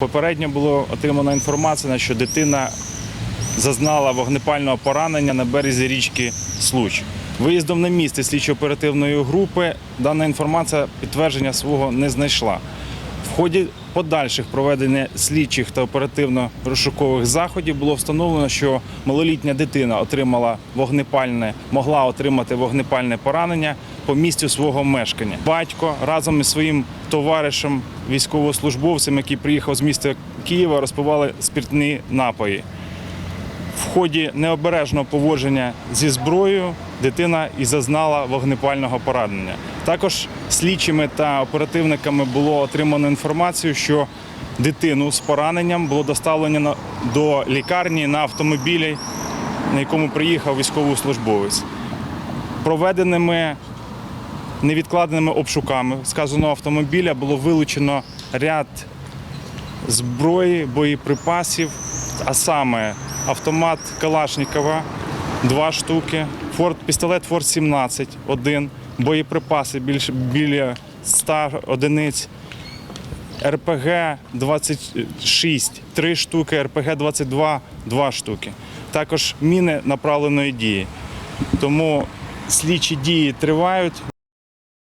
Попередньо було отримано інформація, що дитина зазнала вогнепального поранення на березі річки Случ. Виїздом на місце слідчо-оперативної групи дана інформація підтвердження свого не знайшла. В ході подальших проведення слідчих та оперативно-розшукових заходів було встановлено, що малолітня дитина отримала вогнепальне, могла отримати вогнепальне поранення по місцю свого мешкання. Батько разом із своїм товаришем, військовослужбовцем, який приїхав з міста Києва, розпивали спиртні напої. В ході необережного поводження зі зброєю дитина і зазнала вогнепального поранення. Також слідчими та оперативниками було отримано інформацію, що дитину з пораненням було доставлено до лікарні на автомобілі, на якому приїхав військовослужбовець. Проведеними невідкладеними обшуками сказаного автомобіля було вилучено ряд зброї, боєприпасів, а саме автомат Калашникова, два штуки, форт, пістолет Форт 17, один, боєприпаси більше біля 100 одиниць. РПГ 26, 3 штуки, РПГ 22, 2 штуки. Також міни направленої дії. Тому слідчі дії тривають.